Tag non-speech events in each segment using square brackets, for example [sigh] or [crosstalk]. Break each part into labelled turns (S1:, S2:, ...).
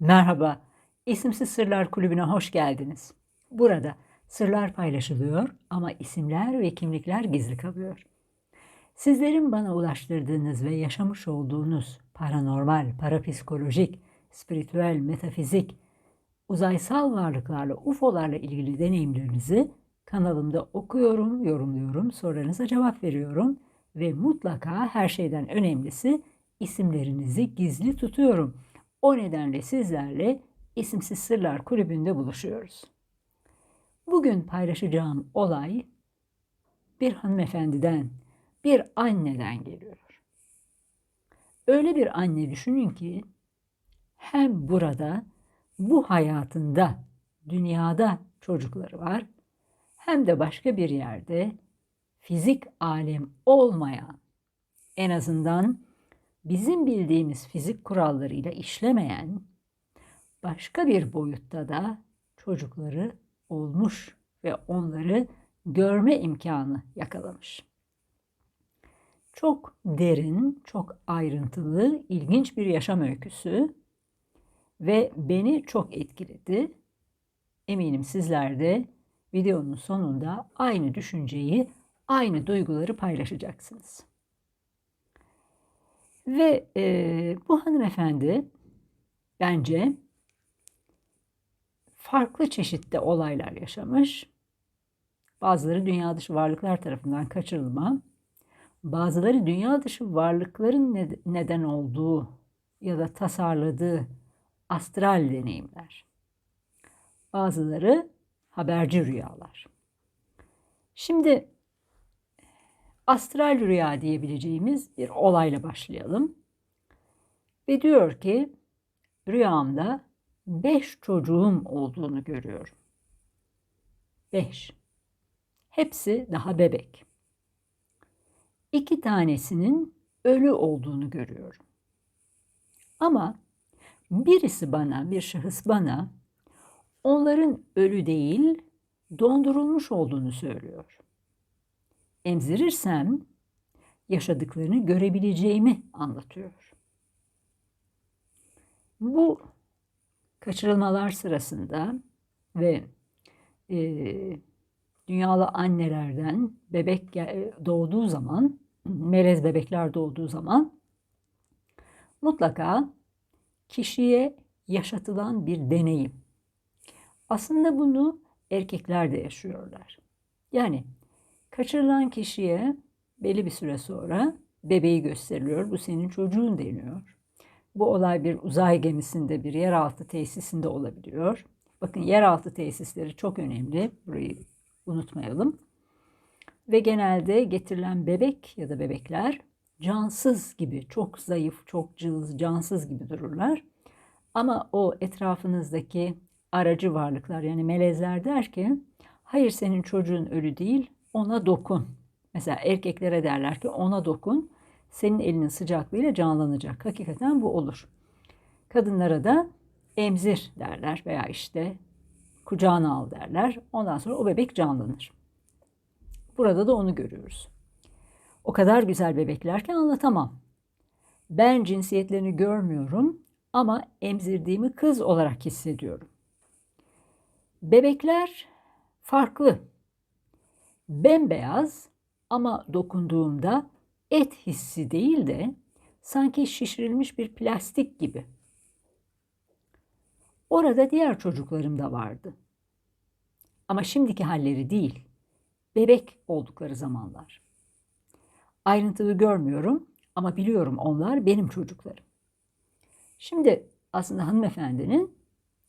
S1: Merhaba, İsimsiz Sırlar Kulübü'ne hoş geldiniz. Burada sırlar paylaşılıyor ama isimler ve kimlikler gizli kalıyor. Sizlerin bana ulaştırdığınız ve yaşamış olduğunuz paranormal, parapsikolojik, spiritüel, metafizik, uzaysal varlıklarla, UFO'larla ilgili deneyimlerinizi kanalımda okuyorum, yorumluyorum, sorularınıza cevap veriyorum ve mutlaka her şeyden önemlisi isimlerinizi gizli tutuyorum. O nedenle sizlerle İsimsiz Sırlar Kulübü'nde buluşuyoruz. Bugün paylaşacağım olay bir hanımefendiden, bir anneden geliyor. Öyle bir anne düşünün ki hem burada bu hayatında, dünyada çocukları var hem de başka bir yerde fizik alem olmayan, en azından bizim bildiğimiz fizik kurallarıyla işlemeyen başka bir boyutta da çocukları olmuş ve onları görme imkanı yakalamış. Çok derin, çok ayrıntılı, ilginç bir yaşam öyküsü ve beni çok etkiledi. Eminim sizler de videonun sonunda aynı düşünceyi, aynı duyguları paylaşacaksınız. Ve e, bu hanımefendi bence farklı çeşitli olaylar yaşamış. Bazıları dünya dışı varlıklar tarafından kaçırılma, bazıları dünya dışı varlıkların neden olduğu ya da tasarladığı astral deneyimler. Bazıları haberci rüyalar. Şimdi astral rüya diyebileceğimiz bir olayla başlayalım. Ve diyor ki rüyamda beş çocuğum olduğunu görüyorum. Beş. Hepsi daha bebek. İki tanesinin ölü olduğunu görüyorum. Ama birisi bana, bir şahıs bana onların ölü değil, dondurulmuş olduğunu söylüyor. Emzirirsem yaşadıklarını görebileceğimi anlatıyor. Bu kaçırılmalar sırasında ve e, dünyalı annelerden bebek doğduğu zaman, melez bebekler doğduğu zaman mutlaka kişiye yaşatılan bir deneyim. Aslında bunu erkekler de yaşıyorlar. Yani kaçırılan kişiye belli bir süre sonra bebeği gösteriliyor. Bu senin çocuğun deniyor. Bu olay bir uzay gemisinde, bir yeraltı tesisinde olabiliyor. Bakın yeraltı tesisleri çok önemli. Burayı unutmayalım. Ve genelde getirilen bebek ya da bebekler cansız gibi, çok zayıf, çok cılız, cansız gibi dururlar. Ama o etrafınızdaki aracı varlıklar yani melezler der ki hayır senin çocuğun ölü değil ona dokun. Mesela erkeklere derler ki ona dokun senin elinin sıcaklığıyla canlanacak. Hakikaten bu olur. Kadınlara da emzir derler veya işte kucağına al derler. Ondan sonra o bebek canlanır. Burada da onu görüyoruz. O kadar güzel bebekler ki anlatamam. Ben cinsiyetlerini görmüyorum ama emzirdiğimi kız olarak hissediyorum. Bebekler farklı. Bembeyaz ama dokunduğumda et hissi değil de sanki şişirilmiş bir plastik gibi. Orada diğer çocuklarım da vardı. Ama şimdiki halleri değil, bebek oldukları zamanlar. Ayrıntılı görmüyorum ama biliyorum onlar benim çocuklarım. Şimdi aslında hanımefendinin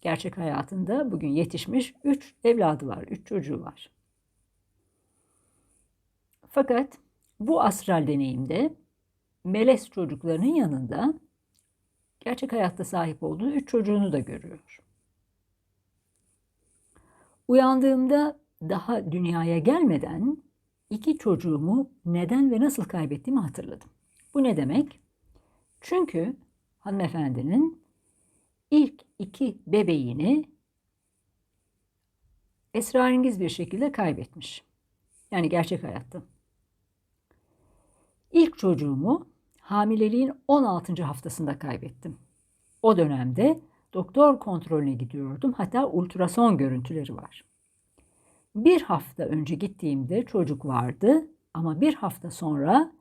S1: gerçek hayatında bugün yetişmiş üç evladı var, üç çocuğu var. Fakat bu astral deneyimde melez çocuklarının yanında gerçek hayatta sahip olduğu üç çocuğunu da görüyor. Uyandığımda daha dünyaya gelmeden iki çocuğumu neden ve nasıl kaybettiğimi hatırladım. Bu ne demek? Çünkü hanımefendinin ilk iki bebeğini esrarengiz bir şekilde kaybetmiş. Yani gerçek hayatta. İlk çocuğumu hamileliğin 16. haftasında kaybettim. O dönemde doktor kontrolüne gidiyordum. Hatta ultrason görüntüleri var. Bir hafta önce gittiğimde çocuk vardı ama bir hafta sonra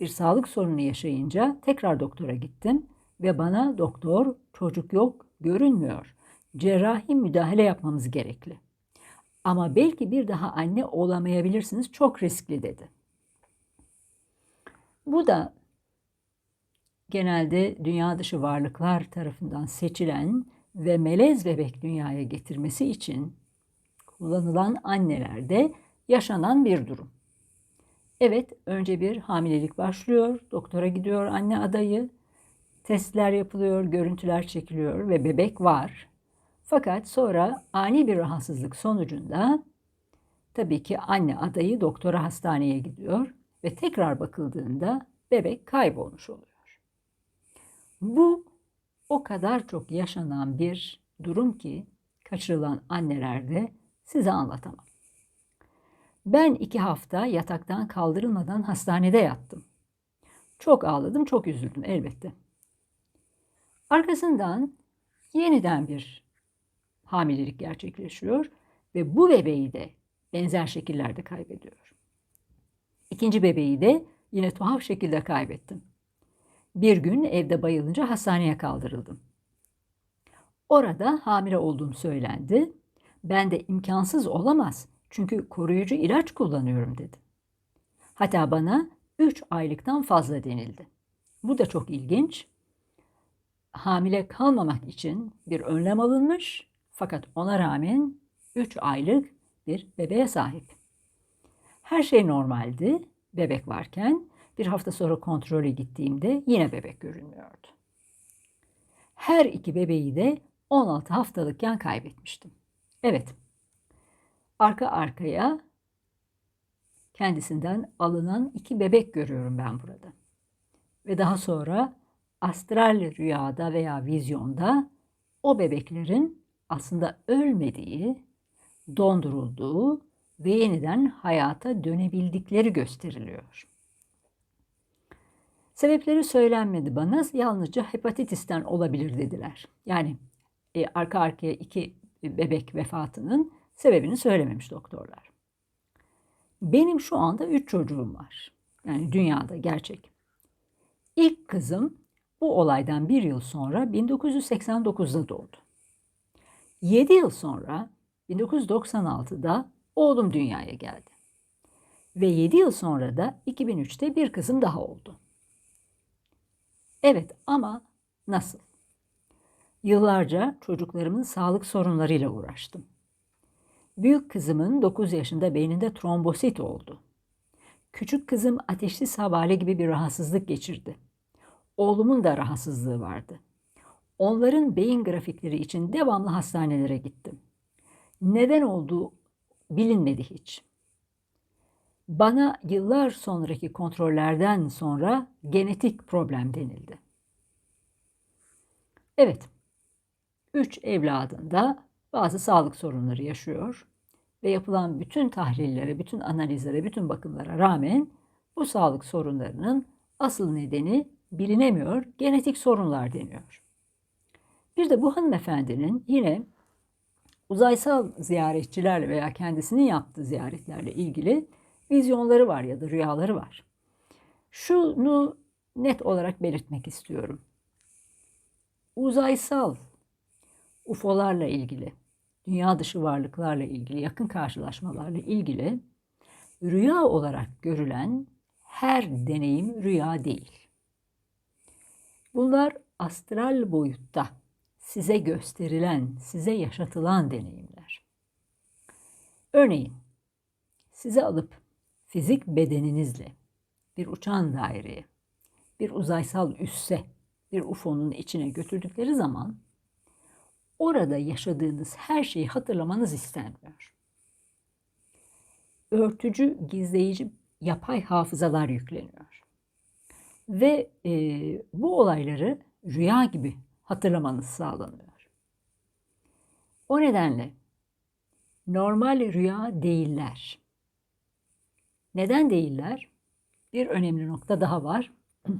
S1: bir sağlık sorunu yaşayınca tekrar doktora gittim ve bana doktor çocuk yok görünmüyor. Cerrahi müdahale yapmamız gerekli. Ama belki bir daha anne olamayabilirsiniz çok riskli dedi. Bu da genelde dünya dışı varlıklar tarafından seçilen ve melez bebek dünyaya getirmesi için kullanılan annelerde yaşanan bir durum. Evet, önce bir hamilelik başlıyor, doktora gidiyor anne adayı, testler yapılıyor, görüntüler çekiliyor ve bebek var. Fakat sonra ani bir rahatsızlık sonucunda tabii ki anne adayı doktora hastaneye gidiyor ve tekrar bakıldığında bebek kaybolmuş oluyor. Bu o kadar çok yaşanan bir durum ki kaçırılan annelerde size anlatamam. Ben iki hafta yataktan kaldırılmadan hastanede yattım. Çok ağladım, çok üzüldüm elbette. Arkasından yeniden bir hamilelik gerçekleşiyor ve bu bebeği de benzer şekillerde kaybediyor. İkinci bebeği de yine tuhaf şekilde kaybettim. Bir gün evde bayılınca hastaneye kaldırıldım. Orada hamile olduğum söylendi. Ben de imkansız olamaz çünkü koruyucu ilaç kullanıyorum dedim. Hatta bana 3 aylıktan fazla denildi. Bu da çok ilginç. Hamile kalmamak için bir önlem alınmış fakat ona rağmen 3 aylık bir bebeğe sahip. Her şey normaldi bebek varken bir hafta sonra kontrole gittiğimde yine bebek görünmüyordu. Her iki bebeği de 16 haftalıkken kaybetmiştim. Evet, arka arkaya kendisinden alınan iki bebek görüyorum ben burada. Ve daha sonra astral rüyada veya vizyonda o bebeklerin aslında ölmediği, dondurulduğu ve yeniden hayata dönebildikleri gösteriliyor. Sebepleri söylenmedi bana. Yalnızca hepatitisten olabilir dediler. Yani e, arka arkaya iki bebek vefatının sebebini söylememiş doktorlar. Benim şu anda üç çocuğum var. Yani dünyada gerçek. İlk kızım bu olaydan bir yıl sonra 1989'da doğdu. 7 yıl sonra 1996'da oğlum dünyaya geldi. Ve 7 yıl sonra da 2003'te bir kızım daha oldu. Evet ama nasıl? Yıllarca çocuklarımın sağlık sorunlarıyla uğraştım. Büyük kızımın 9 yaşında beyninde trombosit oldu. Küçük kızım ateşli havale gibi bir rahatsızlık geçirdi. Oğlumun da rahatsızlığı vardı. Onların beyin grafikleri için devamlı hastanelere gittim. Neden olduğu bilinmedi hiç. Bana yıllar sonraki kontrollerden sonra genetik problem denildi. Evet, üç evladında bazı sağlık sorunları yaşıyor ve yapılan bütün tahlillere, bütün analizlere, bütün bakımlara rağmen bu sağlık sorunlarının asıl nedeni bilinemiyor, genetik sorunlar deniyor. Bir de bu hanımefendinin yine uzaysal ziyaretçilerle veya kendisinin yaptığı ziyaretlerle ilgili vizyonları var ya da rüyaları var. Şunu net olarak belirtmek istiyorum. Uzaysal UFO'larla ilgili, dünya dışı varlıklarla ilgili, yakın karşılaşmalarla ilgili rüya olarak görülen her deneyim rüya değil. Bunlar astral boyutta size gösterilen, size yaşatılan deneyimler. Örneğin size alıp fizik bedeninizle bir uçan daireye, bir uzaysal üsse, bir UFO'nun içine götürdükleri zaman orada yaşadığınız her şeyi hatırlamanız istenmiyor. Örtücü, gizleyici yapay hafızalar yükleniyor. Ve e, bu olayları rüya gibi hatırlamanız sağlanıyor. O nedenle normal rüya değiller. Neden değiller? Bir önemli nokta daha var. [clears throat]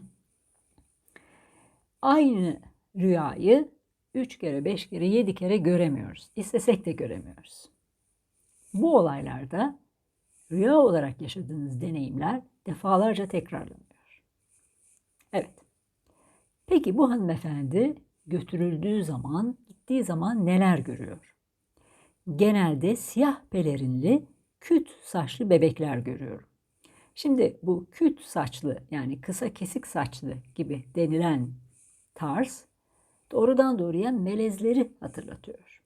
S1: Aynı rüyayı üç kere, beş kere, yedi kere göremiyoruz. İstesek de göremiyoruz. Bu olaylarda rüya olarak yaşadığınız deneyimler defalarca tekrarlanıyor. Evet. Peki bu hanımefendi götürüldüğü zaman, gittiği zaman neler görüyor? Genelde siyah pelerinli, küt saçlı bebekler görüyorum. Şimdi bu küt saçlı yani kısa kesik saçlı gibi denilen tarz doğrudan doğruya melezleri hatırlatıyor.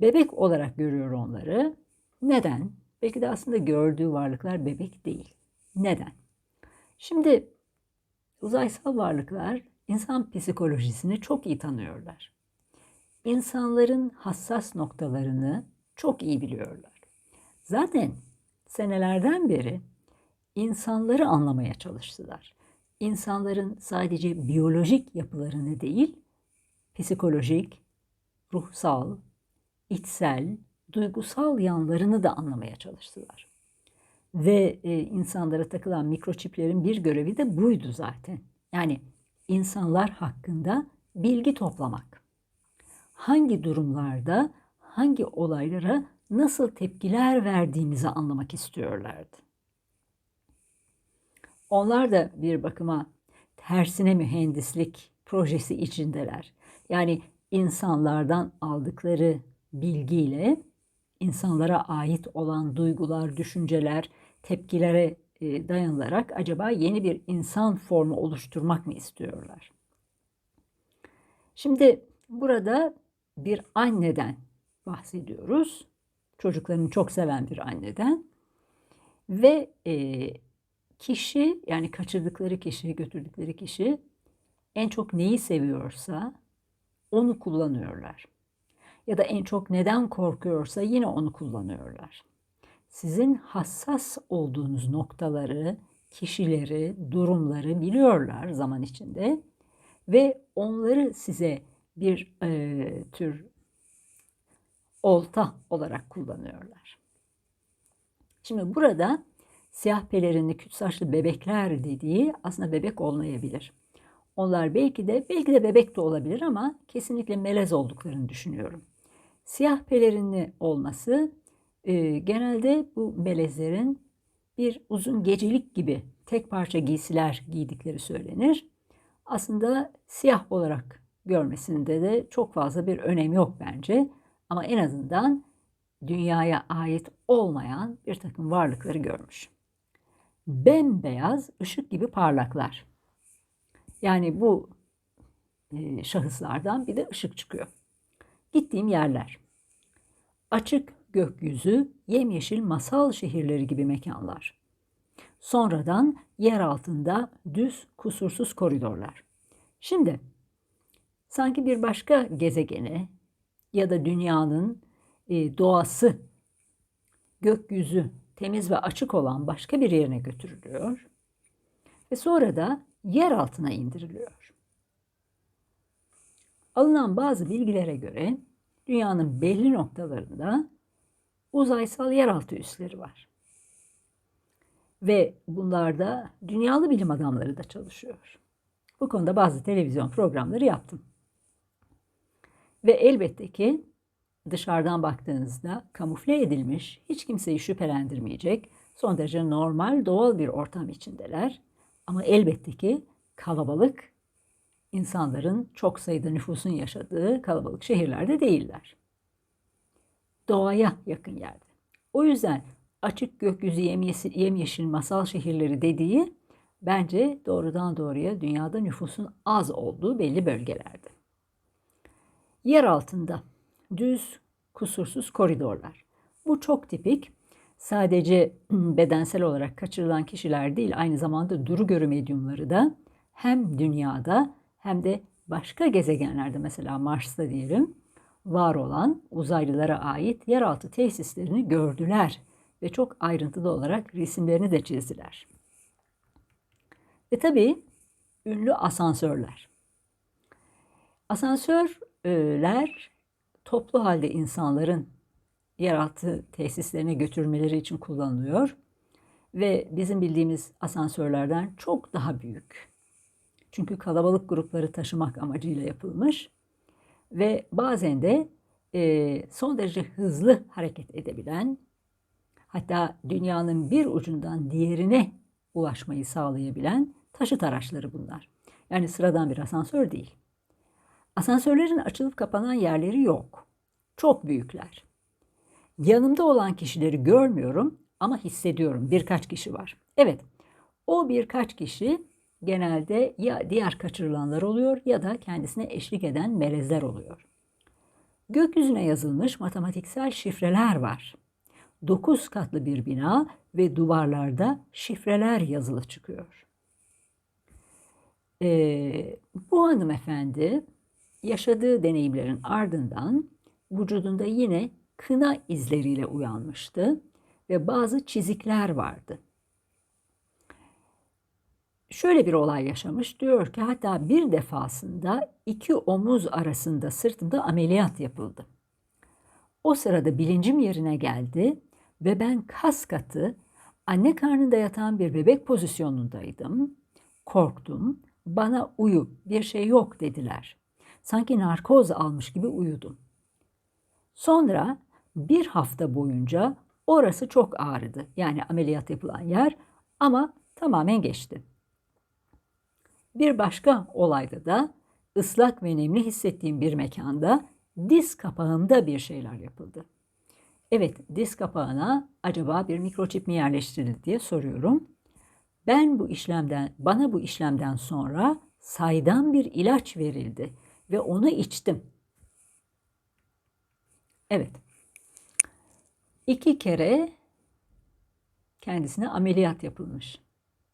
S1: Bebek olarak görüyor onları. Neden? Belki de aslında gördüğü varlıklar bebek değil. Neden? Şimdi uzaysal varlıklar insan psikolojisini çok iyi tanıyorlar. İnsanların hassas noktalarını çok iyi biliyorlar. Zaten senelerden beri insanları anlamaya çalıştılar. İnsanların sadece biyolojik yapılarını değil, psikolojik, ruhsal, içsel, duygusal yanlarını da anlamaya çalıştılar. Ve e, insanlara takılan mikroçiplerin bir görevi de buydu zaten. Yani insanlar hakkında bilgi toplamak. Hangi durumlarda, hangi olaylara nasıl tepkiler verdiğimizi anlamak istiyorlardı. Onlar da bir bakıma tersine mühendislik projesi içindeler. Yani insanlardan aldıkları bilgiyle insanlara ait olan duygular, düşünceler, tepkilere dayanılarak acaba yeni bir insan formu oluşturmak mı istiyorlar? Şimdi burada bir anneden bahsediyoruz. Çocuklarını çok seven bir anneden. Ve e, kişi yani kaçırdıkları kişi, götürdükleri kişi en çok neyi seviyorsa onu kullanıyorlar. Ya da en çok neden korkuyorsa yine onu kullanıyorlar. Sizin hassas olduğunuz noktaları, kişileri, durumları biliyorlar zaman içinde ve onları size bir e, tür olta olarak kullanıyorlar. Şimdi burada siyah pelerinli küt saçlı bebekler dediği aslında bebek olmayabilir. Onlar belki de belki de bebek de olabilir ama kesinlikle melez olduklarını düşünüyorum. Siyah pelerinli olması e, genelde bu melezlerin bir uzun gecelik gibi tek parça giysiler giydikleri söylenir. Aslında siyah olarak görmesinde de çok fazla bir önem yok bence. Ama en azından dünyaya ait olmayan bir takım varlıkları görmüş. Bembeyaz ışık gibi parlaklar. Yani bu e, şahıslardan bir de ışık çıkıyor. Gittiğim yerler. Açık gökyüzü, yemyeşil masal şehirleri gibi mekanlar. Sonradan yer altında düz, kusursuz koridorlar. Şimdi sanki bir başka gezegene ya da dünyanın e, doğası, gökyüzü temiz ve açık olan başka bir yerine götürülüyor ve sonra da yer altına indiriliyor. Alınan bazı bilgilere göre dünyanın belli noktalarında uzaysal yeraltı üsleri var. Ve bunlarda dünyalı bilim adamları da çalışıyor. Bu konuda bazı televizyon programları yaptım. Ve elbette ki dışarıdan baktığınızda kamufle edilmiş, hiç kimseyi şüphelendirmeyecek, son derece normal, doğal bir ortam içindeler. Ama elbette ki kalabalık, insanların çok sayıda nüfusun yaşadığı kalabalık şehirlerde değiller. Doğaya yakın yerde. O yüzden açık gökyüzü yemyeşil, masal şehirleri dediği bence doğrudan doğruya dünyada nüfusun az olduğu belli bölgelerde. Yer altında düz, kusursuz koridorlar. Bu çok tipik. Sadece [clears throat] bedensel olarak kaçırılan kişiler değil, aynı zamanda duru görü medyumları da hem dünyada hem de başka gezegenlerde mesela Mars'ta diyelim var olan uzaylılara ait yeraltı tesislerini gördüler ve çok ayrıntılı olarak resimlerini de çizdiler. Ve tabii ünlü asansörler. Asansör ler toplu halde insanların yeraltı tesislerine götürmeleri için kullanılıyor ve bizim bildiğimiz asansörlerden çok daha büyük. Çünkü kalabalık grupları taşımak amacıyla yapılmış ve bazen de e, son derece hızlı hareket edebilen, hatta dünyanın bir ucundan diğerine ulaşmayı sağlayabilen taşıt araçları bunlar. Yani sıradan bir asansör değil. Asansörlerin açılıp kapanan yerleri yok. Çok büyükler. Yanımda olan kişileri görmüyorum ama hissediyorum. Birkaç kişi var. Evet, o birkaç kişi genelde ya diğer kaçırılanlar oluyor ya da kendisine eşlik eden melezler oluyor. Gökyüzüne yazılmış matematiksel şifreler var. Dokuz katlı bir bina ve duvarlarda şifreler yazılı çıkıyor. Ee, bu hanımefendi yaşadığı deneyimlerin ardından vücudunda yine kına izleriyle uyanmıştı ve bazı çizikler vardı. Şöyle bir olay yaşamış diyor ki hatta bir defasında iki omuz arasında sırtında ameliyat yapıldı. O sırada bilincim yerine geldi ve ben kas katı anne karnında yatan bir bebek pozisyonundaydım. Korktum. Bana uyu, bir şey yok dediler. Sanki narkoz almış gibi uyudum. Sonra bir hafta boyunca orası çok ağrıdı. Yani ameliyat yapılan yer ama tamamen geçti. Bir başka olayda da ıslak ve nemli hissettiğim bir mekanda diz kapağımda bir şeyler yapıldı. Evet, diz kapağına acaba bir mikroçip mi yerleştirildi diye soruyorum. Ben bu işlemden, bana bu işlemden sonra saydam bir ilaç verildi ve onu içtim. Evet. İki kere kendisine ameliyat yapılmış.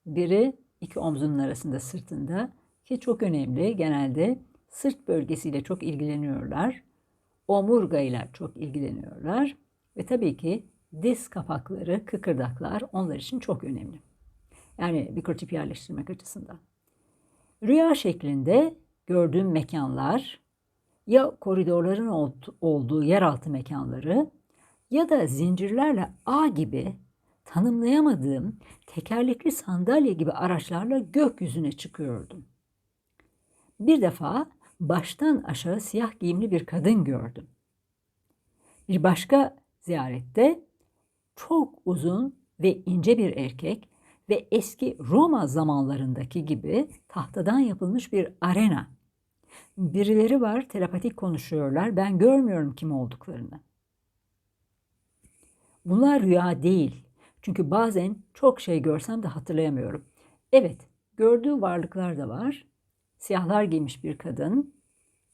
S1: Biri iki omzunun arasında sırtında ki çok önemli. Genelde sırt bölgesiyle çok ilgileniyorlar. Omurgayla çok ilgileniyorlar. Ve tabii ki diz kapakları, kıkırdaklar onlar için çok önemli. Yani mikrotip yerleştirmek açısından. Rüya şeklinde gördüğüm mekanlar ya koridorların olduğu yeraltı mekanları ya da zincirlerle ağ gibi tanımlayamadığım tekerlekli sandalye gibi araçlarla gökyüzüne çıkıyordum. Bir defa baştan aşağı siyah giyimli bir kadın gördüm. Bir başka ziyarette çok uzun ve ince bir erkek ve eski Roma zamanlarındaki gibi tahtadan yapılmış bir arena. Birileri var telepatik konuşuyorlar. Ben görmüyorum kim olduklarını. Bunlar rüya değil. Çünkü bazen çok şey görsem de hatırlayamıyorum. Evet, gördüğü varlıklar da var. Siyahlar giymiş bir kadın,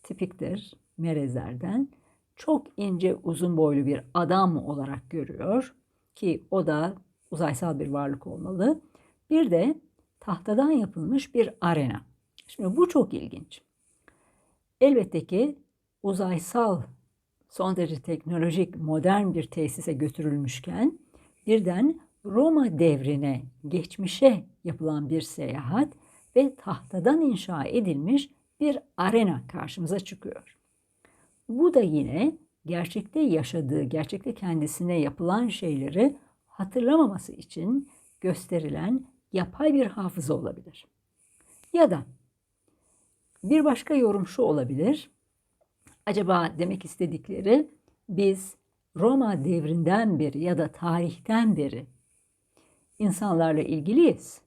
S1: tipiktir melezlerden. Çok ince, uzun boylu bir adam olarak görüyor ki o da uzaysal bir varlık olmalı. Bir de tahtadan yapılmış bir arena. Şimdi bu çok ilginç. Elbette ki uzaysal, son derece teknolojik, modern bir tesise götürülmüşken birden Roma devrine, geçmişe yapılan bir seyahat ve tahtadan inşa edilmiş bir arena karşımıza çıkıyor. Bu da yine gerçekte yaşadığı, gerçekte kendisine yapılan şeyleri hatırlamaması için gösterilen yapay bir hafıza olabilir. Ya da bir başka yorum şu olabilir. Acaba demek istedikleri biz Roma devrinden beri ya da tarihten beri insanlarla ilgiliyiz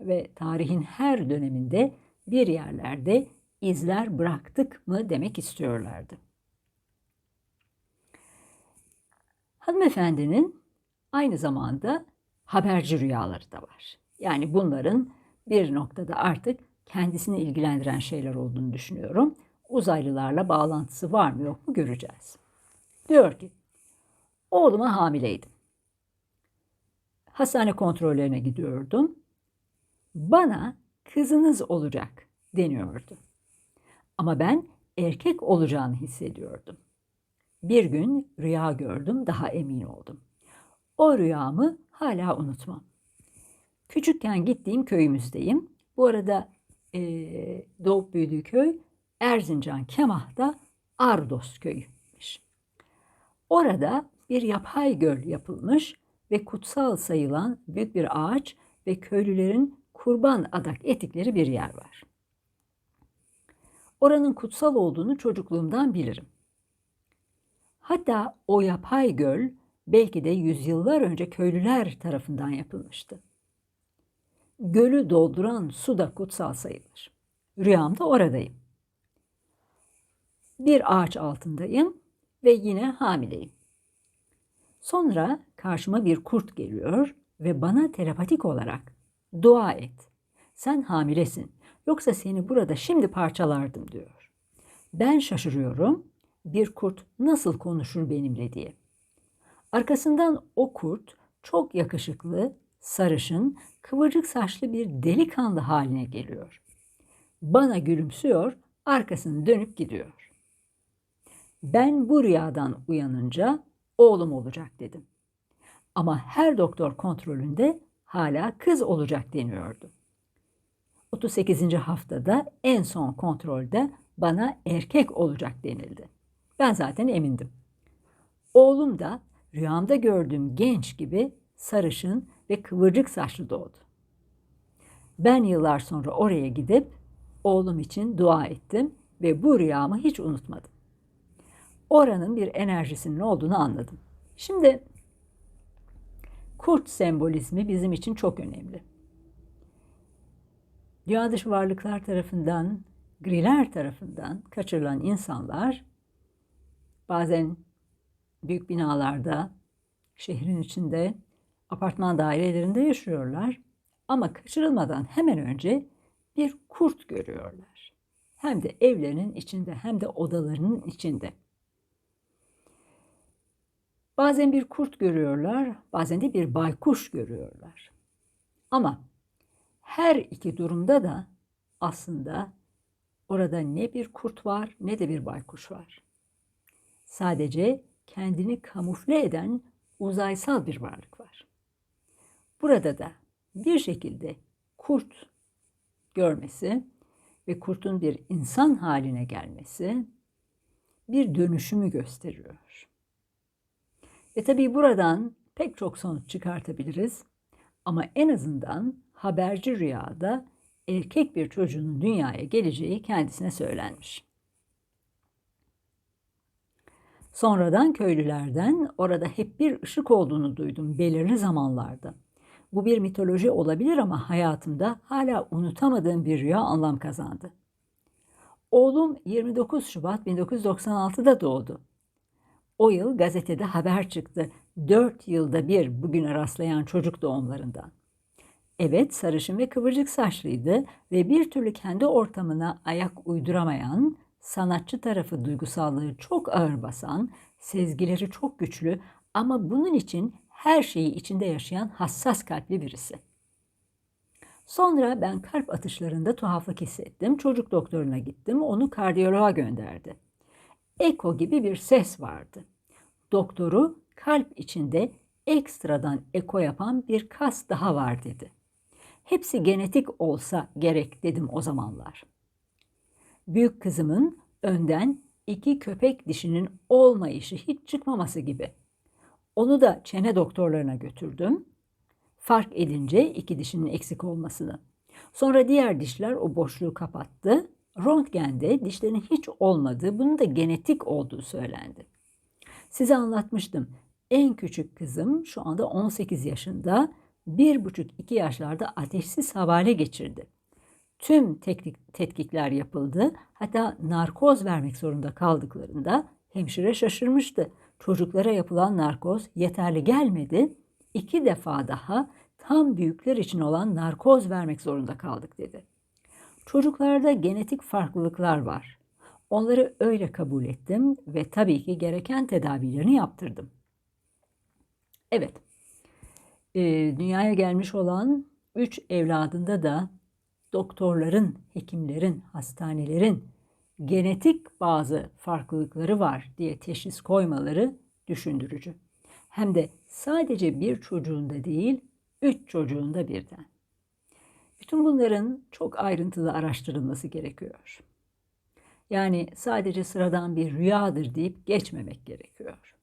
S1: ve tarihin her döneminde bir yerlerde izler bıraktık mı demek istiyorlardı. Hanımefendinin aynı zamanda haberci rüyaları da var. Yani bunların bir noktada artık kendisini ilgilendiren şeyler olduğunu düşünüyorum. Uzaylılarla bağlantısı var mı yok mu göreceğiz. Diyor ki, oğluma hamileydim. Hastane kontrollerine gidiyordum. Bana kızınız olacak deniyordu. Ama ben erkek olacağını hissediyordum. Bir gün rüya gördüm, daha emin oldum. O rüyamı hala unutmam. Küçükken gittiğim köyümüzdeyim. Bu arada e, doğup büyüdüğü köy Erzincan Kemah'da Ardos köyüymüş. Orada bir yapay göl yapılmış ve kutsal sayılan büyük bir ağaç ve köylülerin kurban adak ettikleri bir yer var. Oranın kutsal olduğunu çocukluğumdan bilirim. Hatta o yapay göl belki de yüzyıllar önce köylüler tarafından yapılmıştı. Gölü dolduran su da kutsal sayılır. Rüyamda oradayım. Bir ağaç altındayım ve yine hamileyim. Sonra karşıma bir kurt geliyor ve bana telepatik olarak dua et. Sen hamilesin. Yoksa seni burada şimdi parçalardım diyor. Ben şaşırıyorum. Bir kurt nasıl konuşur benimle diye. Arkasından o kurt çok yakışıklı, sarışın, kıvırcık saçlı bir delikanlı haline geliyor. Bana gülümsüyor, arkasını dönüp gidiyor. Ben bu rüyadan uyanınca oğlum olacak dedim. Ama her doktor kontrolünde hala kız olacak deniyordu. 38. haftada en son kontrolde bana erkek olacak denildi. Ben zaten emindim. Oğlum da rüyamda gördüğüm genç gibi sarışın ve kıvırcık saçlı doğdu. Ben yıllar sonra oraya gidip oğlum için dua ettim ve bu rüyamı hiç unutmadım. Oranın bir enerjisinin olduğunu anladım. Şimdi kurt sembolizmi bizim için çok önemli. Dünya dışı varlıklar tarafından, griler tarafından kaçırılan insanlar bazen büyük binalarda, şehrin içinde, apartman dairelerinde yaşıyorlar. Ama kaçırılmadan hemen önce bir kurt görüyorlar. Hem de evlerinin içinde hem de odalarının içinde. Bazen bir kurt görüyorlar, bazen de bir baykuş görüyorlar. Ama her iki durumda da aslında orada ne bir kurt var ne de bir baykuş var. Sadece kendini kamufle eden uzaysal bir varlık var. Burada da bir şekilde kurt görmesi ve kurtun bir insan haline gelmesi bir dönüşümü gösteriyor. Ve tabii buradan pek çok sonuç çıkartabiliriz. Ama en azından haberci rüyada erkek bir çocuğun dünyaya geleceği kendisine söylenmiş. Sonradan köylülerden orada hep bir ışık olduğunu duydum belirli zamanlarda. Bu bir mitoloji olabilir ama hayatımda hala unutamadığım bir rüya anlam kazandı. Oğlum 29 Şubat 1996'da doğdu. O yıl gazetede haber çıktı. 4 yılda bir bugüne rastlayan çocuk doğumlarından. Evet sarışın ve kıvırcık saçlıydı ve bir türlü kendi ortamına ayak uyduramayan, sanatçı tarafı duygusallığı çok ağır basan, sezgileri çok güçlü ama bunun için her şeyi içinde yaşayan hassas kalpli birisi. Sonra ben kalp atışlarında tuhaflık hissettim. Çocuk doktoruna gittim. Onu kardiyoloğa gönderdi. Eko gibi bir ses vardı. Doktoru kalp içinde ekstradan eko yapan bir kas daha var dedi. Hepsi genetik olsa gerek dedim o zamanlar. Büyük kızımın önden iki köpek dişinin olmayışı hiç çıkmaması gibi. Onu da çene doktorlarına götürdüm. Fark edince iki dişinin eksik olmasını. Sonra diğer dişler o boşluğu kapattı. Röntgende dişlerin hiç olmadığı, bunun da genetik olduğu söylendi. Size anlatmıştım. En küçük kızım şu anda 18 yaşında bir buçuk iki yaşlarda ateşsiz havale geçirdi. Tüm teknik, tetkikler yapıldı. Hatta narkoz vermek zorunda kaldıklarında hemşire şaşırmıştı. Çocuklara yapılan narkoz yeterli gelmedi. İki defa daha tam büyükler için olan narkoz vermek zorunda kaldık dedi. Çocuklarda genetik farklılıklar var. Onları öyle kabul ettim ve tabii ki gereken tedavilerini yaptırdım. Evet, e, dünyaya gelmiş olan üç evladında da doktorların, hekimlerin, hastanelerin genetik bazı farklılıkları var diye teşhis koymaları düşündürücü. Hem de sadece bir çocuğunda değil, üç çocuğunda birden. Bütün bunların çok ayrıntılı araştırılması gerekiyor. Yani sadece sıradan bir rüyadır deyip geçmemek gerekiyor.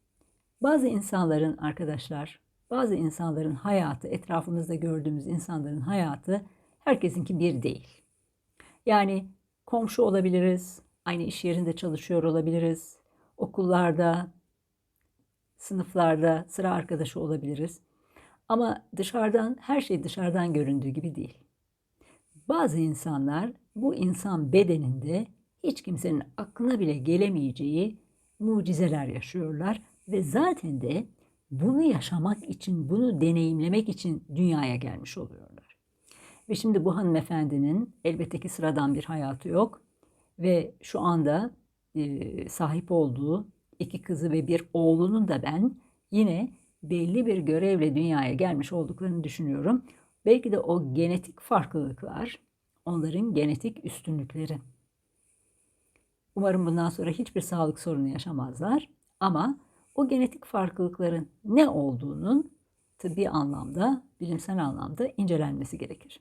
S1: Bazı insanların arkadaşlar bazı insanların hayatı, etrafımızda gördüğümüz insanların hayatı herkesinki bir değil. Yani komşu olabiliriz, aynı iş yerinde çalışıyor olabiliriz. Okullarda, sınıflarda sıra arkadaşı olabiliriz. Ama dışarıdan her şey dışarıdan göründüğü gibi değil. Bazı insanlar bu insan bedeninde hiç kimsenin aklına bile gelemeyeceği mucizeler yaşıyorlar ve zaten de bunu yaşamak için, bunu deneyimlemek için dünyaya gelmiş oluyorlar. Ve şimdi bu hanımefendinin elbette ki sıradan bir hayatı yok ve şu anda e, sahip olduğu iki kızı ve bir oğlunun da ben yine belli bir görevle dünyaya gelmiş olduklarını düşünüyorum. Belki de o genetik farklılıklar onların genetik üstünlükleri. Umarım bundan sonra hiçbir sağlık sorunu yaşamazlar ama o genetik farklılıkların ne olduğunun tıbbi anlamda, bilimsel anlamda incelenmesi gerekir.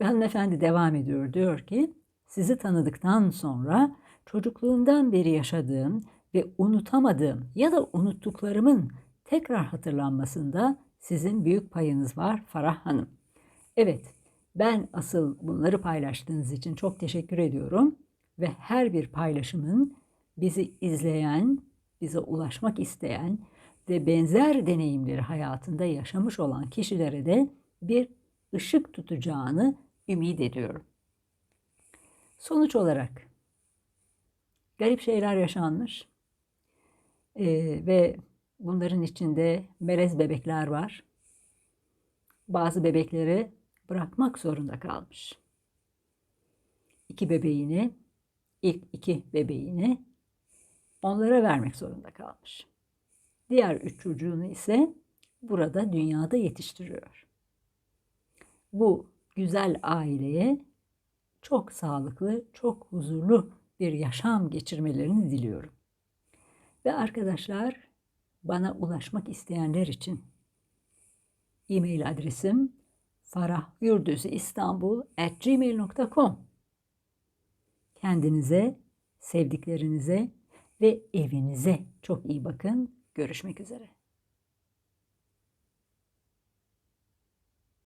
S1: Ve hanımefendi devam ediyor. Diyor ki, sizi tanıdıktan sonra çocukluğumdan beri yaşadığım ve unutamadığım ya da unuttuklarımın tekrar hatırlanmasında sizin büyük payınız var Farah Hanım. Evet, ben asıl bunları paylaştığınız için çok teşekkür ediyorum ve her bir paylaşımın bizi izleyen, bize ulaşmak isteyen ve benzer deneyimleri hayatında yaşamış olan kişilere de bir ışık tutacağını ümit ediyorum. Sonuç olarak garip şeyler yaşanmış ee, ve bunların içinde melez bebekler var. Bazı bebekleri bırakmak zorunda kalmış. İki bebeğini, ilk iki bebeğini onlara vermek zorunda kalmış. Diğer üç çocuğunu ise burada dünyada yetiştiriyor. Bu güzel aileye çok sağlıklı, çok huzurlu bir yaşam geçirmelerini diliyorum. Ve arkadaşlar bana ulaşmak isteyenler için e-mail adresim farahyurduzistanbul.gmail.com Kendinize, sevdiklerinize ve evinize çok iyi bakın. Görüşmek üzere.